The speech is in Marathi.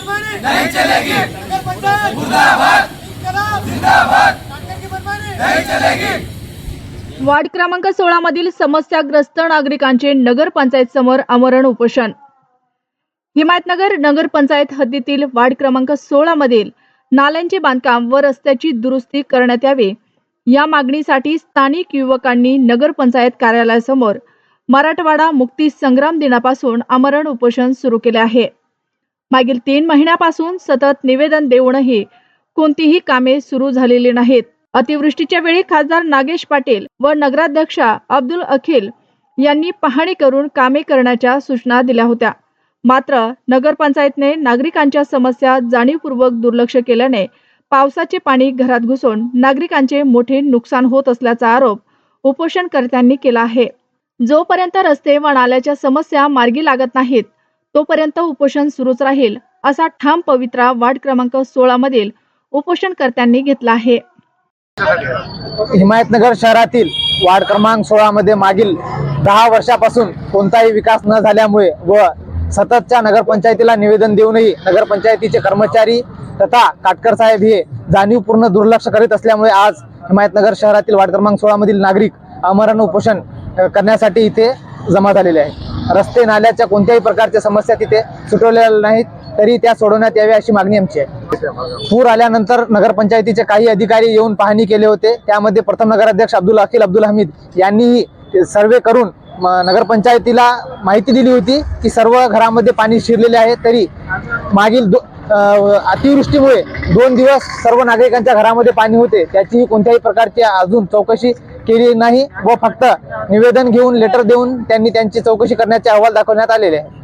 नहीं चलेगी। मुर्दाबाद। जिंदाबाद. नहीं चलेगी। वार्ड क्रमांक सोळा मधील समस्याग्रस्त नागरिकांचे नगरपंचायत समोर आमरण उपोषण. हिमायतनगर नगरपंचायत हद्दीतील वार्ड क्रमांक सोळा मधील नाल्यांचे बांधकाम व रस्त्याची दुरुस्ती करण्यात यावे. या मागणीसाठी स्थानिक युवकांनी नगरपंचायत कार्यालयासमोर मराठवाडा मुक्ती संग्राम दिनापासून आमरण उपोषण सुरू केले आहे. मागील तीन महिन्यापासून सतत निवेदन देऊनही कोणतीही कामे सुरू झालेली नाहीत. अतिवृष्टीच्या वेळी खासदार नागेश पाटील व नगराध्यक्षा अब्दुल अखिल यांनी पाहणी करून कामे करण्याच्या सूचना दिल्या होत्या. मात्र नगरपंचायतने नागरिकांच्या समस्या जाणीवपूर्वक दुर्लक्ष केल्याने पावसाचे पाणी घरात घुसून नागरिकांचे मोठे नुकसान होत असल्याचा आरोप उपोषणकर्त्यांनी केला आहे. जोपर्यंत रस्ते व नाल्याच्या समस्या मार्गी लागत नाहीत तोपर्यंत उपोषण सुरूच राहील असा ठाम पवित्रा वार्ड क्रमांक सोळा मधील उपोषणकर्त्यांनी घेतला आहे. हिमायतनगर शहरातील वार्ड क्रमांक सोळा मध्ये मागील दहा वर्षापासून कोणताही विकास न झाल्यामुळे व सततच्या नगरपंचायतीला निवेदन देऊनही नगरपंचायतीचे कर्मचारी तथा काटकर साहेब हे जाणीवपूर्ण दुर्लक्ष करीत असल्यामुळे आज हिमायतनगर शहरातील वार्ड क्रमांक सोळा मधील नागरिक अमरण उपोषण करण्यासाठी इथे जमा झालेले आहे रस्ते नाल्याच्या कोणत्याही प्रकारच्या समस्या तिथे सुटवलेल्या नाहीत तरी त्या सोडवण्यात याव्या अशी मागणी आमची आहे. पूर आल्यानंतर नगरपंचायतीचे काही अधिकारी येऊन पाहणी केले होते. त्यामध्ये प्रथम नगराध्यक्ष अब्दुल अखिल अब्दुल हमीद यांनीही सर्वे करून म, नगरपंचायतीला माहिती दिली होती की सर्व घरामध्ये पाणी शिरलेले आहे तरी मागील दो अतिवृष्टीमुळे दोन दिवस सर्व नागरिकांच्या घरामध्ये पाणी होते. त्याचीही कोणत्याही प्रकारची अजून चौकशी केली नाही व फक्त निवेदन घेऊन लेटर देऊन त्यांनी त्यांची चौकशी करण्याचे अहवाल दाखवण्यात आलेले आहे.